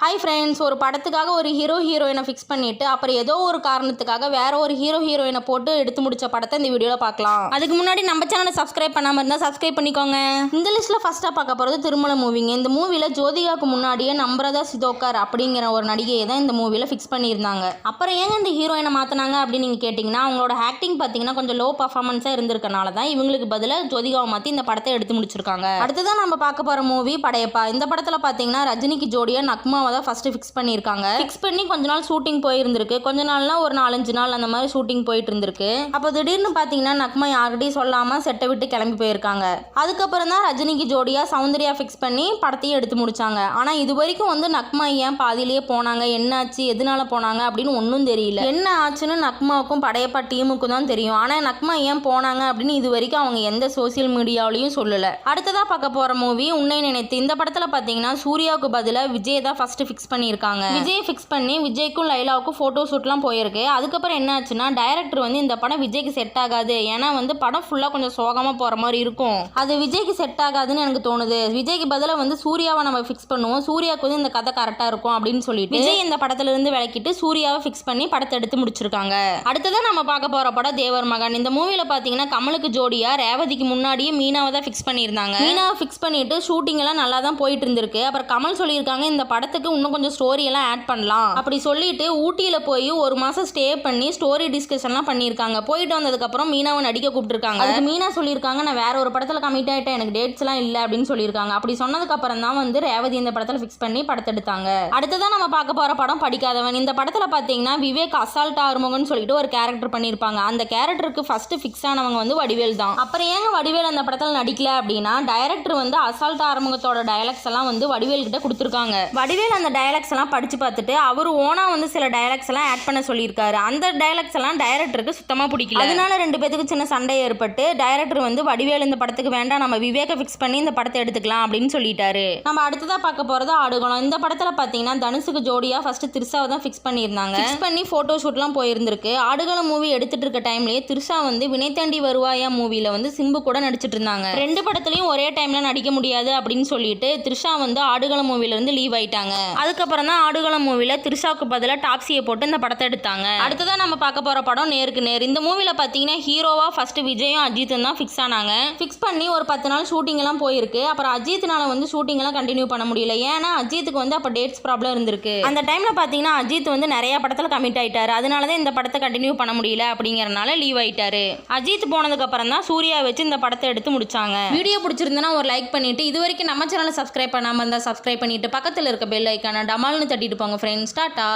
Hi friends ஒரு படத்துக்காக ஒரு ஹீரோ ஹீரோயினை ஃபிக்ஸ் பண்ணிட்டு அப்புறம் ஏதோ ஒரு காரணத்துக்காக வேற ஒரு ஹீரோ ஹீரோயினை போட்டு எடுத்து முடிச்ச படத்தை இந்த வீடியோவில் பார்க்கலாம். அதுக்கு முன்னாடி நம்ம சேனலை சப்ஸ்கிரைப் பண்ணாமல் இருந்தால் சப்ஸ்கிரைப் பண்ணிக்கோங்க. இந்த லிஸ்ட்டில் ஃபஸ்ட்டாக பார்க்க போகிறது திருமண மூவிங்க இந்த மூவியில் ஜோதிகாவுக்கு முன்னாடியே நம்ரதா சிதோக்கர் அப்படிங்கிற ஒரு நடிகையை தான் இந்த மூவியில் ஃபிக்ஸ் பண்ணியிருந்தாங்க. அப்புறம் ஏங்க இந்த ஹீரோயினை மாற்றினாங்க அப்படின்னு நீங்கள் கேட்டிங்கன்னா அவங்களோட ஆக்டிங் பார்த்தீங்கன்னா கொஞ்சம் லோ பர்ஃபார்மன்ஸாக இருந்திருக்கனால தான் இவங்களுக்கு பதிலாக ஜோதிகாவை மாற்றி இந்த படத்தை எடுத்து முடிச்சிருக்காங்க. அடுத்ததான் நம்ம பார்க்க போகிற மூவி படையப்பா. இந்த படத்தில் பார்த்தீங்கன்னா ரஜினிக்கு ஜோடியாக நக்மா நக்மாவை தான் ஃபஸ்ட்டு ஃபிக்ஸ் பண்ணியிருக்காங்க. ஃபிக்ஸ் பண்ணி கொஞ்ச நாள் ஷூட்டிங் போயிருந்திருக்கு. கொஞ்ச நாள்னா ஒரு நாலஞ்சு நாள் அந்த மாதிரி ஷூட்டிங் போயிட்டு இருந்திருக்கு அப்போ திடீர்னு பார்த்தீங்கன்னா நக்மா யார்கிட்டையும் சொல்லாமல் செட்டை விட்டு கிளம்பி போயிருக்காங்க. அதுக்கப்புறம் தான் ரஜினிக்கு ஜோடியாக சௌந்தர்யா ஃபிக்ஸ் பண்ணி படத்தையும் எடுத்து முடிச்சாங்க. ஆனால் இது வரைக்கும் வந்து நக்மா ஏன் பாதியிலேயே போனாங்க? என்னாச்சு? எதனால போனாங்க? அப்படின்னு ஒன்றும் தெரியல. என்ன ஆச்சுன்னு நக்மாவுக்கும் படையப்பா டீமுக்கும் தான் தெரியும். ஆனால் நக்மா ஏன் போனாங்க அப்படின்னு இது வரைக்கும் அவங்க எந்த சோசியல் மீடியாவிலையும் சொல்லலை. அடுத்ததாக பார்க்க போகிற மூவி உன்னை நினைத்து இந்த படத்தில் பார்த்தீங்கன்னா சூர்யாவுக்கு பதிலாக விஜய் தான் ஃபர்ஸ்ட் ஃபிக்ஸ் பண்ணியிருக்காங்க. விஜய் ஃபிக்ஸ் பண்ணி விஜய்க்கும் லைலாவுக்கும் ஃபோட்டோ ஷூட்லாம் போயிருக்கு. அதுக்கப்புறம் என்ன ஆச்சுன்னா டைரக்டர் வந்து இந்த படம் விஜய்க்கு செட் ஆகாது. ஏன்னா வந்து படம் ஃபுல்லாக கொஞ்சம் சோகமாக போகிற மாதிரி இருக்கும். அது விஜய்க்கு செட் ஆகாதுன்னு எனக்கு தோணுது. விஜய்க்கு பதிலாக வந்து சூர்யாவை நம்ம ஃபிக்ஸ் பண்ணுவோம். சூர்யாவுக்கு வந்து இந்த கதை கரெக்டாக இருக்கும் அப்படின்னு சொல்லிட்டு விஜய் இந்த படத்துல இருந்து விளக்கிட்டு சூர்யாவை ஃபிக்ஸ் பண்ணி படத்தை எடுத்து முடிச்சிருக்காங்க. அடுத்ததான் நம்ம பார்க்க போற படம் தேவர் மகன். இந்த மூவில பாத்தீங்கன்னா கமலுக்கு ஜோடியா ரேவதிக்கு முன்னாடியே மீனாவை தான் ஃபிக்ஸ் பண்ணியிருந்தாங்க. மீனாவை ஃபிக்ஸ் பண்ணிட்டு ஷூட்டிங் எல்லாம் நல்லா தான் போயிட்டு இருந்திருக்கு. அப்புறம் கமல் சொல்லியிருக்காங்க இந்த படத்துக்கு இன்னும் கொஞ்சம் ஸ்டோரி எல்லாம் ஆட் பண்ணலாம். அப்படி சொல்லிட்டு ஊட்டியில போய் ஒரு மாசம் ஸ்டே பண்ணி ஸ்டோரி டிஸ்கஷன்லாம் பண்ணியிருக்காங்க. போயிட்டு வந்ததுக்கப்புறம் மீனாவை நடிக்க கூப்பிட்டுருக்காங்க. அதுக்கு மீனா சொல்லியிருக்காங்க நான் வேற ஒரு படத்துல கமிட் ஆயிட்டேன். எனக்கு டேட்ஸ் எல்லாம் இல்லை அப்படின்னு சொல்லியிருக்காங்க. அப்படி சொன்னதுக்கு அப்புறம் தான் வந்து ரேவதி இந்த படத்துல ஃபிக்ஸ் பண்ணி படத்தை எடுத்தாங்க. அடுத்ததான் நம்ம பார்க்க போற படம் படிக்காதவன். இந்த படத்துல பாத்தீங்கன்னா விவேக் அசால்ட் ஆறுமுகம்னு சொல்லிட்டு ஒரு கேரக்டர் பண்ணியிருப்பாங்க. அந்த கேரக்டருக்கு ஃபர்ஸ்ட் ஃபிக்ஸ் ஆனவங்க வந்து வடிவேல் தான். அப்புறம் ஏங்க வடிவேல் அந்த படத்தில் நடிக்கல அப்படின்னா டைரக்டர் வந்து அசால்ட் ஆறுமுகத்தோட டயலாக்ஸ் எல்லாம் வந்து வடிவேல் கிட்ட கொடுத்துருக்காங்க. வடிவேல் அந்த டயலாக்ஸ் எல்லாம் படிச்சு பார்த்துட்டு அவர் ஓனா வந்து சில டயலாக்ஸ் எல்லாம் ஆட் பண்ண சொல்லியிருக்காரு. அந்த டயலாக்ஸ் எல்லாம் டைரக்டருக்கு சுத்தமா பிடிக்கல. அதனால ரெண்டு பேத்துக்கு சின்ன சண்டை ஏற்பட்டு டைரக்டர் வந்து வடிவேல் இந்த படத்துக்கு வேண்டாம் நம்ம விவேக ஃபிக்ஸ் பண்ணி இந்த படத்தை எடுத்துக்கலாம் அப்படின்னு சொல்லிட்டாரு. நம்ம அடுத்ததா பார்க்க போறது ஆடுகளம். இந்த படத்துல பாத்தீங்கன்னா தனுஷுக்கு ஜோடியா ஃபர்ஸ்ட் திருசாவை தான் ஃபிக்ஸ் பண்ணியிருந்தாங்க. ஃபிக்ஸ் பண்ணி போட்டோ ஷூட்லாம் போயிருந்திருக்கு. ஆடுகளம் மூவி எடுத்துட்டு இருக்க டைம்லயே திருஷா வந்து வினைத்தாண்டி வருவாயா மூவில வந்து சிம்பு கூட நடிச்சிட்டு இருந்தாங்க. ரெண்டு படத்துலயும் ஒரே டைம்ல நடிக்க முடியாது அப்படின்னு சொல்லிட்டு த்ரிஷா வந்து ஆடுகளம் மூவில இருந்து லீவ் ஆயிட்டாங்க. அதுக்கப்புறம் தான் ஆடுகளம் மூவில திரிஷாவுக்கு பதிலாக டாப்ஸியை போட்டு இந்த படத்தை எடுத்தாங்க. அடுத்ததான் நம்ம பார்க்க போற படம் நேருக்கு நேர். இந்த மூவில பாத்தீங்கன்னா ஹீரோவா ஃபர்ஸ்ட் விஜயும் அஜித்தும் தான் ஃபிக்ஸ் ஆனாங்க. ஃபிக்ஸ் பண்ணி ஒரு பத்து நாள் ஷூட்டிங் எல்லாம் போயிருக்கு. அப்புறம் அஜித்னால வந்து ஷூட்டிங் எல்லாம் கண்டினியூ பண்ண முடியல. ஏன்னா அஜித்துக்கு வந்து அப்போ டேட்ஸ் ப்ராப்ளம் இருந்திருக்கு. அந்த டைம்ல பாத்தீங்கன்னா அஜித் வந்து நிறைய படத்துல கமிட் ஆயிட்டாரு. அதனால தான் இந்த படத்தை கண்டினியூ பண்ண முடியல அப்படிங்கறனால லீவ் ஆயிட்டாரு. அஜித் போனதுக்கு அப்புறம் தான் சூர்யா வச்சு இந்த படத்தை எடுத்து முடிச்சாங்க. வீடியோ பிடிச்சிருந்தனா ஒரு லைக் பண்ணிட்டு இது வரைக்கும் நம்ம சேனலை சப்ஸ்கிரைப் பண்ணாம இருந்தா சப்ஸ்கிரைப் பண்ணிட்டு பக்கத்துல இருக்க பெல் ஐக்கான டமால்னு தட்டிட்டு போங்க ஃப்ரெண்ட்ஸ் டாட்டா.